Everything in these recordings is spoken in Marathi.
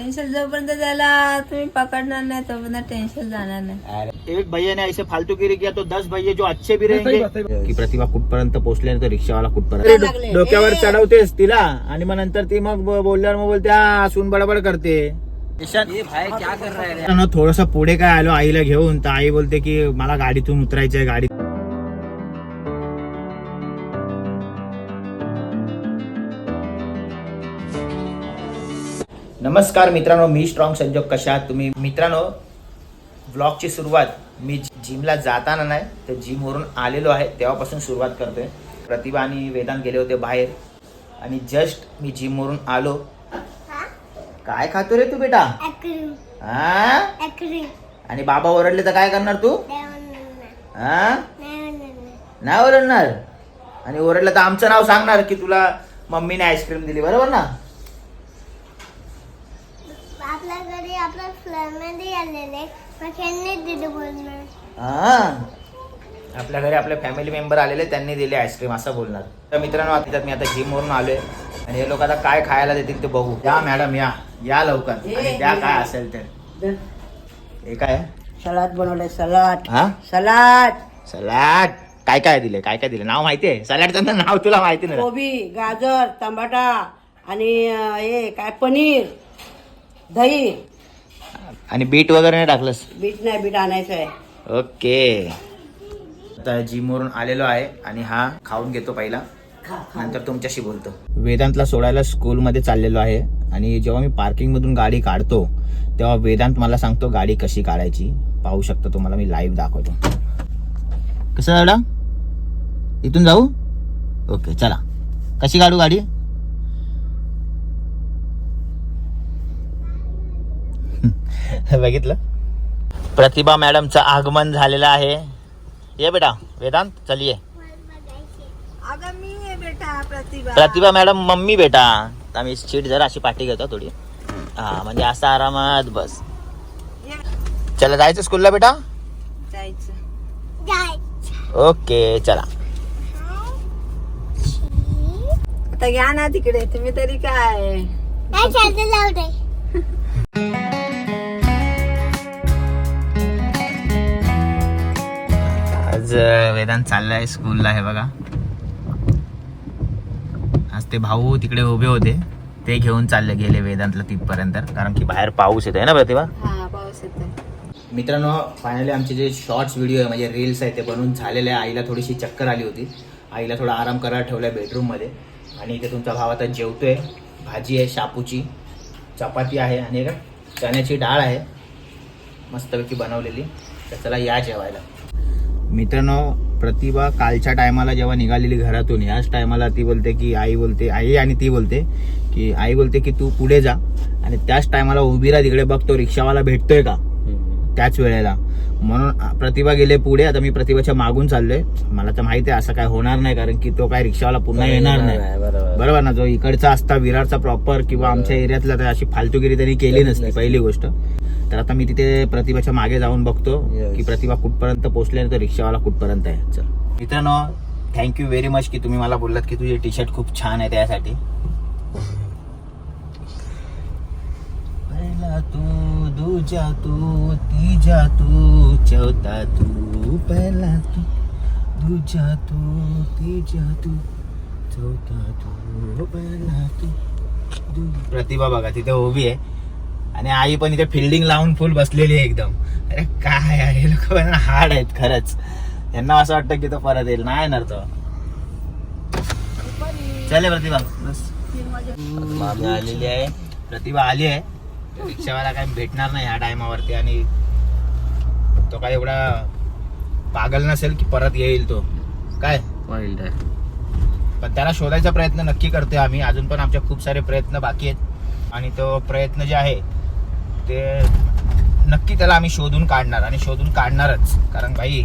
टेन्शन जोपर्यंत त्याला तुम्ही पकडणार नाही तोपर्यंत टेन्शन जाणार नाही. एक भैया ने ऐसे फालतूगिरी किया तो दस भैया जो अच्छे भी रहेंगे। की प्रतिभा कुठपर्यंत पोहोचले तर रिक्षावाला कुठपर्यंत? लागले. डोक्यावर चढवतेस तिला. आणि मग नंतर ती मग ब- बोलल्यावर मग बोलते "आ, सून बडबड करते. थोडस पुढे काय आलो आईला घेऊन तर आई बोलते की मला गाडीतून उतरायचंय गाडी नमस्कार मित्रांनो मी स्ट्रॉंग संजोग कशा तुम्ही मित्रांनो ब्लॉगची सुरुवात मी जिमला जाताना नाही तर जिमवरून आलेलो आहे तेव्हापासून सुरुवात करतोय. प्रतिभा आणि वेदांत गेले होते बाहेर आणि जस्ट मी जिमवरून आलो. काय खातो रे तू बेटा? हा आणि बाबा ओरडले तर काय करणार तू? हा नाही ओरडणार? आणि ओरडलं तर आमचं नाव सांगणार की तुला मम्मीने आईस्क्रीम दिली बरोबर ना आपल्या घरी आपल्या फ्लॅमध्ये आलेले मग त्यांनी दिलं बोलणार हा आपल्या घरी आपले फॅमिली मेंबर आलेले त्यांनी दिले आईस्क्रीम असं बोलणार. तर मित्रांनो आता त्यात मी आता जिम वरून आलोय. आणि हे लोक आता काय खायला देतील ते बघू. या मॅडम या. या लवकर. आणि द्या काय असेल तर हे काय? सलाद बनवलंय सलाड हा? सलाड सलाड काय काय दिले? काय काय दिले? नाव माहितीये सलाडचं तर नाव तुला माहिती नाही. कोबी गाजर टमाटा आणि हे काय पनीर दही. आणि बीट वगैरे नाही टाकलंस? बीट नाही बीट आणायचं आहे. ओके. आता जिम वरून आलेलो आहे आणि हा खाऊन घेतो पहिला. नंतर तुमच्याशी बोलतो. वेदांतला सोडायला स्कूलमध्ये चाललेलो आहे आणि जेव्हा मी पार्किंग मधून गाडी काढतो तेव्हा वेदांत मला सांगतो गाडी कशी काढायची. पाहू शकतो तुम्हाला मी लाईव्ह दाखवतो. कसं दादा इथून जाऊ? ओके चला. कशी काढू गाडी? बघितलं? प्रतिभा मॅडमचं आगमन झालेलं आहे. ये बेटा वेदांत चल ये अगं मी आहे बेटा प्रतिभा. प्रतिभा मॅडम मम्मी बेटा. आम्ही सीट जरा अशी पाठी घेतो थोडी. हा म्हणजे असं आरामात बस. चला जायचं स्कूलला बेटा? जायचं. जायचं. ओके चला. आता घ्या ना तिकडे तुम्ही तरी काय? नाही चालतं जाऊ दे. आज वेदांत चाललाय स्कूलला हे बघा. आज ते भाऊ तिकडे उभे होते. ते घेऊन चालले गेले वेदांतला तिथपर्यंत कारण की बाहेर पाऊस येतोय ना प्रतिभा? हा मित्रांनो फायनली आमचे जे शॉर्ट्स व्हिडिओ आहे म्हणजे रील्स आहे ते बनवून झालेले आहे. आईला थोडीशी चक्कर आली होती. आईला थोडा आराम करायला ठेवला आहे बेडरूममध्ये आणि इथे तुमचा भाव आता जेवतोय. भाजी आहे शापूची चपाती आहे आणि चण्याची डाळ आहे. मस्तपैकी बनवलेली. तर चला या जेवायला. मित्रांनो प्रतिभा कालच्या टायमाला जेव्हा निघालेली घरातून याच टायमाला ती बोलते की आई बोलते आई आणि ती बोलते की आई बोलते की तू पुढे जा. आणि त्याच टायमाला उभी राहा तिकडे बघतो रिक्षावाला भेटतोय का? त्याच वेळेला. म्हणून प्रतिभा गेले पुढे आता मी प्रतिभाच्या मागून चाललोय. मला तर माहिती आहे असं काय होणार नाही कारण की तो काय रिक्षावाला पुन्हा येणार नाही. बरोबर. ना जो इकडचा असता विरारचा प्रॉपर किंवा आमच्या एरियातला तर अशी फालतूगिरी त्यांनी केली नसती. पहिली गोष्ट. तर आता मी तिथे प्रतिभाच्या मागे जाऊन बघतो की प्रतिभा कुठपर्यंत पोहोचले तर रिक्षावाला कुठपर्यंत आहे. चल. मित्रांनो थँक्यू व्हेरी मच की तुम्ही मला बोललात की तुझे टी शर्ट खूप छान आहे त्यासाठी. पहिला तू दूजा तू तीजा तू चौथा तू पहिला तू दूजा तू तीजा तू चौथा तू पहिला तू दू- प्रतिभा बघा तिथे उभी आहे. आणि आई पण इथे फिल्डिंग लावून फुल बसलेली आहे एकदम. अरे काय आहे? लोक हार्ड आहेत खरंच. यांना असं वाटतं की तो परत येईल. नाही येणार तो. चले प्रतिभा बस. मामी आलेली आहे. प्रतिभा आली आहे. रिक्षावाला काही भेटणार नाही ह्या टायमावरती आणि तो काय एवढा पागल नसेल की परत येईल तो. काय? पण त्याला शोधायचा प्रयत्न नक्की करतोय आम्ही. अजून पण आमचे खूप सारे प्रयत्न बाकी आहेत. आणि तो प्रयत्न जे आहे ते नक्की त्याला आम्ही शोधून काढणार आणि शोधून काढणारच. कारण भाई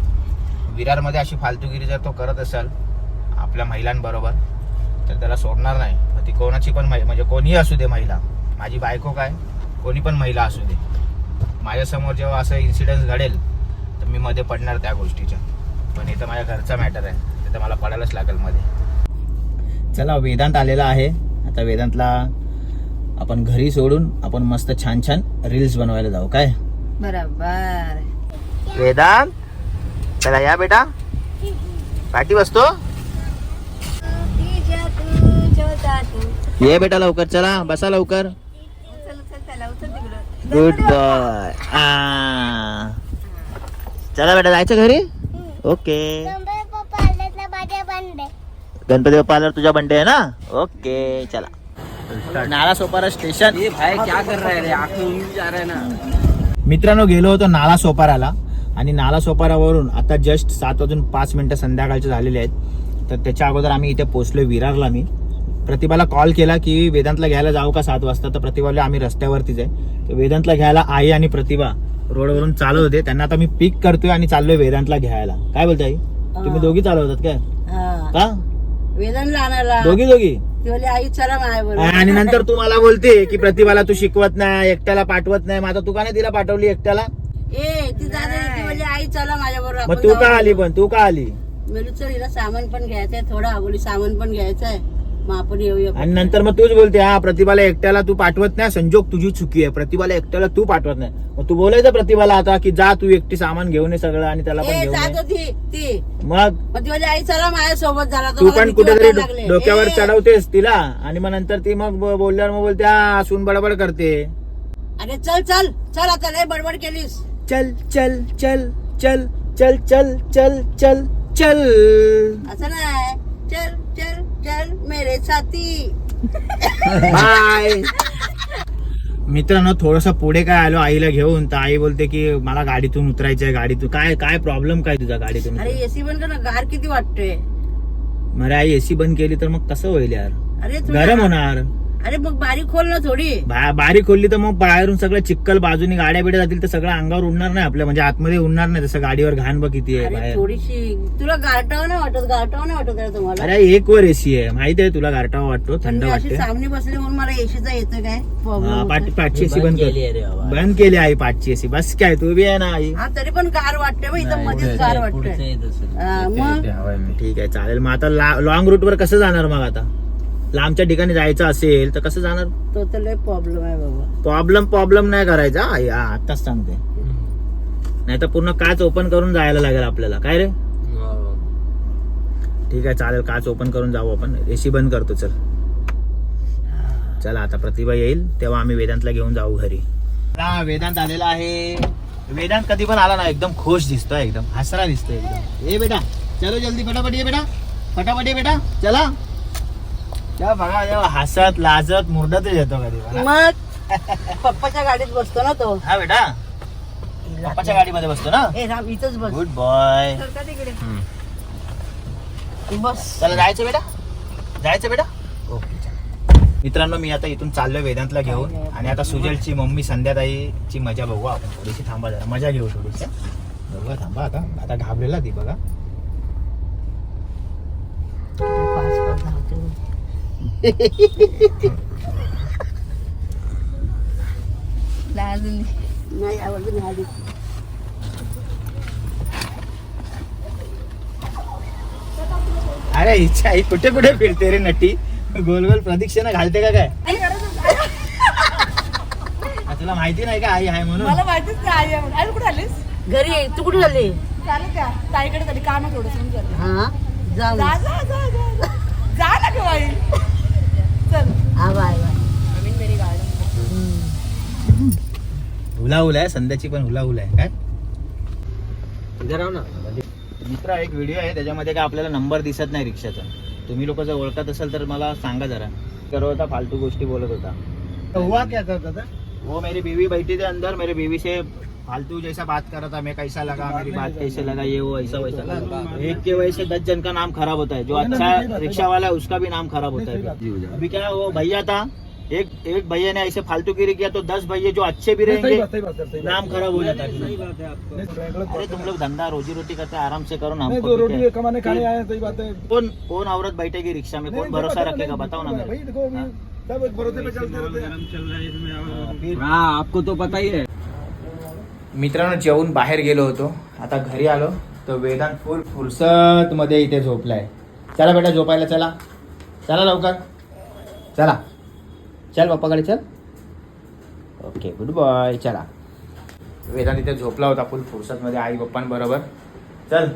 विरारमध्ये अशी फालतूगिरी जर तो करत असेल आपल्या महिलांबरोबर तर त्याला सोडणार नाही. मग ती कोणाची पण महि- म्हणजे कोणीही असू दे महिला. माझी बायको काय? कोणी पण महिला असू दे. माझ्यासमोर जेव्हा असं इन्सिडन्स घडेल तर मी मध्ये पडणार त्या गोष्टीच्या. पण इथं माझ्या घरचा मॅटर आहे. तिथं मला पडायलाच लागेल मध्ये. चला वेदांत आलेला आहे. आता वेदांतला आपण घरी सोडून आपण मस्त छान छान रील्स बनवायला जाऊ काय? बरोबर. वेदांत चला या बेटा. पाठी बसतो. ये बेटा लवकर चला बसा लवकर. गुड बॉय चला बेटा जायचं घरी? ओके गणपती बाप्पा आल्यावर तुझा बंडे आहे ना? ओके चला. नाला सोपारा स्टेशन भाई क्या कर रहा है रे? जा रहा है ना. मित्रांनो गेलो होतो नाला सोपाराला. आणि नाला सोपारावरून आता जस्ट सात वाजून पाच मिनिटं संध्याकाळचे झालेले आहेत. तर त्याच्या अगोदर आम्ही इथे पोहोचलो विरारला मी. प्रतिभाला कॉल केला की वेदांतला घ्यायला जाऊ का सात वाजता? तर प्रतिभाला आम्ही रस्त्यावरतीच आहे. तर वेदांतला घ्यायला आई आणि प्रतिभा रोडवरून चालत होते त्यांना आता मी पिक करतोय आणि चाललोय वेदांतला घ्यायला. काय बोलताय? आई तुम्ही. दोघी चालवतात काय? हा. का? आणायला दोघी दोघी? ती बोलली आई चला माझ्या बरोबर आणि नंतर तू मला बोलते की प्रतिभाला तू शिकवत नाही एकट्याला पाठवत नाही. मग आता तू का नाही तिला पाठवली एकट्याला? ए ती दादा ती बोलली आई चला माझ्या बरोबर मग तू का आली पण? तू का आली? मेलू चल हिला सामान पण घ्यायचंय थोडं अगोली सामान पण घ्यायचंय. मग आपण येऊया आणि नंतर मग तूच बोलते हा प्रतिभाला एकट्याला तू पाठवत नाही संजोग तुझी चुकी आहे प्रतिभाला एकट्याला तू पाठवत नाही. मग तू बोलायचं प्रतिभाला आता की जा तू एकटी सामान घेऊन ये सगळं आणि त्याला पण ए घेऊन जात ये. होती ती मग? मग ती बोलली आई चला माझ्या सोबत झाला तू पण कुठेतरी डो- डोक्यावर चढवतेस तिला. आणि मग नंतर ती मग ब- बोलल्यावर मग बोलते हा सून बडबड करते. अरे चल चल चल आता लय बडबड केलीस. चल चल चल चल चल चल चल चल चल. असं नाही. चल चल. चल मेरे साथी बाय मित्रांनो थोडस पुढे काय आलो आईला घेऊन तर आई बोलते की मला गाडीतून उतरायचंय गाडीतून. काय काय प्रॉब्लेम काय तुझा गाडीतून? अरे एसी बंद कर ना गार किती वाटतोय. मरे आई एसी बंद केली तर मग कसं होईल यार? अरे गरम होणार. अरे मग बारीक खोल ना थोडी. बा- बारीक खोलली तर मग बाहेरून सगळं चिक्कल बाजूनी गाड्या बिड्या जातील तर सगळं अंगावर उडणार नाही आपल्या म्हणजे आतमध्ये उडणार नाही. तसं गाडीवर घाण बघ किती आहे अरे बाहेर. थोडीशी तुला गारटाव नाही वाटत? गारटाव नाही वाटत तुम्हाला? अरे एक वर एसी आहे. माहिती आहे तुला गारटावा वाटतो? थंड मी अशी वाटते सामने बसली म्हणून मला एसीचा येतं काय? हा, प्रॉब्लेम पाठची एसी बंद केली कर. आहे रे बाबा. बंद केली आई पाठची एसी बस काय तू बी आहे ना आई. हा तरी पण गार वाटते बघ इथं मध्येच गार वाटतंय. हा, मग? ठीक आहे चालेल. मग आता लॉंग रूट वर कसं जाणार मग आता? लांबच्या ठिकाणी जायचं असेल तर कसं जाणार? तो तर लय प्रॉब्लेम आहे बाबा. प्रॉब्लेम प्रॉब्लेम नाही करायचा. आत्ताच सांगते. नाही तर पूर्ण काच ओपन करून जायला लागेल आपल्याला. काय रे. ठीक आहे चालेल. काच ओपन करून जाऊ आपण. एसी बंद करतो चल. चला आता प्रतिभा येईल. तेव्हा आम्ही वेदांतला घेऊन जाऊ घरी. हा वेदांत आलेला आहे. वेदांत कधी पण आला ना एकदम खुश दिसतोय एकदम हसरा दिसतोय एकदम. ए बेटा. चलो जल्दी फटाफट ये बेटा. फटाफट ये बेटा. चला. तेव्हा बघा जेव्हा हसत लाजत मुरडतच येतो कधी. मग? पप्पाच्या गाडीत बसतो ना तो. हा बेटा. पप्पाच्या गाडीमध्ये बसतो ना? ए राम इथंच बस. गुड बॉय तिकडे? बस. चला जायचं बेटा? जायचं बेटा? ओके मित्रांनो मी आता इथून चाललोय वेदांतला घेऊन. आणि आता सुजलची मम्मी संध्याताईची मजा बघू आपण. थोडीशी थांबा जरा. मजा घेऊ थोडीशी. बघा थांबा आता. आता घाबरेला ती बघा. पाच पाच धावते. नाही आवडली नाही आली. अरे इच्छा आई कुठे कुठे फिरते रे नटी? गोल गोल प्रदक्षिणा घालते का काय? आ, तुला माहिती नाही का आई आहे म्हणून? मला माहितीच नाही आई आहे म्हणून. आई कुठे आलीस? घरी ये. तू कुठे झाली? चालेल का ताईकडे तरी काम आहे थोडंसं. हा जा जा जा जा जा. जा ना गं बाई. चल. हा बाय बाय. नवीन मेरी गार्डन हुला हुला आहे संध्याची पण हुला हुला आहे काय? इधर आओ ना. मित्र एक व्हिडिओ आहे. त्याच्यामध्ये काय आपल्याला नंबर दिसत नाही रिक्षाचा. तुम्ही लोक जर ओळखत असाल तर मला सांगा जरा. करत होता फालतू गोष्टी बोलत होता. हुआ क्या था दादा वो मेरी बीवी बैठी थी अंदर. मेरी बीवी से फालतू जैसा बात कर रहा था मैं कैसा लगा मेरी बात कैसे लगा ये वो ऐसा वैसा। एक के वजह से दस जन का नाम खराब होता है जो अच्छा रिक्शा वाला है उसका भी नाम खराब होता है अभी क्या वो भैया था एक एक भैया ने ऐसे फालतूगिरी किया तो दस भैया जो अच्छे भी रहेंगे नाम खराब हो जाता है। अरे तुम लोग धंधा रोजी रोटी करते हैं, आराम से करो ना हमको रोटी कमाने खाने आए सही बात है। कौन कौन औरत बैठेगी रिक्शा में? कौन भरोसा रखेगा बताओ ना मेरे हाँ। सब एक भरोसे पे चलते रहते हैं फिर हाँ आपको तो पता ही है। मित्रांनो जेवून बाहेर गेलो होतो. आता घरी आलो. तर वेदांत फुल फुरसत मध्ये इथे झोपलाय. चला बेटा झोपायला चला. चला लवकर. चला. चल पप्पाकडे चल. ओके गुड बॉय चला. वेदांत इथे झोपला होता फुल फुरसतमध्ये आई पप्पांबरोबर. चल.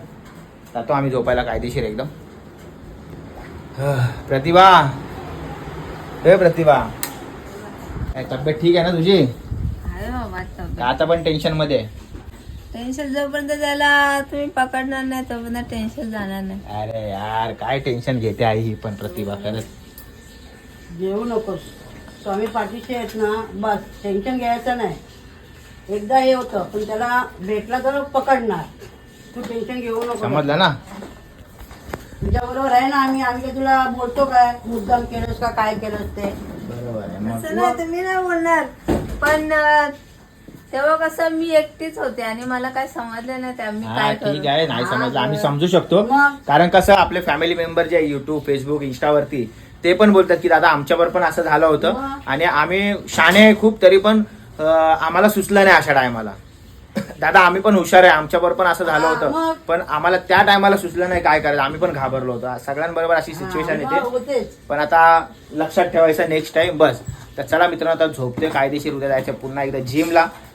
जातो आम्ही झोपायला कायदेशीर एकदम. प्रतिभा. हे प्रतिभा. काय तब्येत ठीक आहे ना तुझी? का आता पण टेन्शनमध्ये आहे? टेन्शन जोपर्यंत त्याला तुम्ही पकडणार नाही तोपर्यंत टेन्शन जाणार नाही. अरे यार काय टेन्शन घेते आई ही पण प्रतिभा खरंच. जेवू नकोस. स्वामी पाठीशी आहेत ना बस टेन्शन घ्यायचं नाही. एकदा हे होतं पण त्याला भेटला तर पकडणार. तू टेन्शन घेऊ नको. समजलं ना? तुझ्या बरोबर आहे ना आम्ही आम्ही काय तुला बोलतो काय? मुद्दाम केलंस का काय केलंस ते? बरोबर आहे मग. असं नाही तुम्ही नाही बोलणार. पण अं, तेव्हा कसं मी एकटीच होते आणि मला काय समजलं नाही त्या मी हा काय ठीक आहे नाही समजलं. आम्ही. समजू शकतो. मग? कारण कसं आपले फॅमिली मेंबर जे युट्यूब फेसबुक इंस्टावरती ते पण बोलतात की दादा आमच्यावर पण असं झालं होतं. मग? आणि आम्ही शाणे आहे खूप तरी पण अं, आम्हाला सुचलं नाही अशा टायमाला दादा आम्ही पण हुशार आहे आमच्यावर पण असं झालं हा, होतं. मग? पण आम्हाला त्या टायमाला सुचलं नाही काय करायचं. आम्ही पण घाबरलो होतो. सगळ्यांबरोबर अशी सिच्युएशन हा, येते. होतेच. पण आता लक्षात ठेवायचं नेक्स्ट टाइम बस. तर चला मित्रांनो आता झोपते कायदेशीर उद्या जायचं पुन्हा एकदा जिमला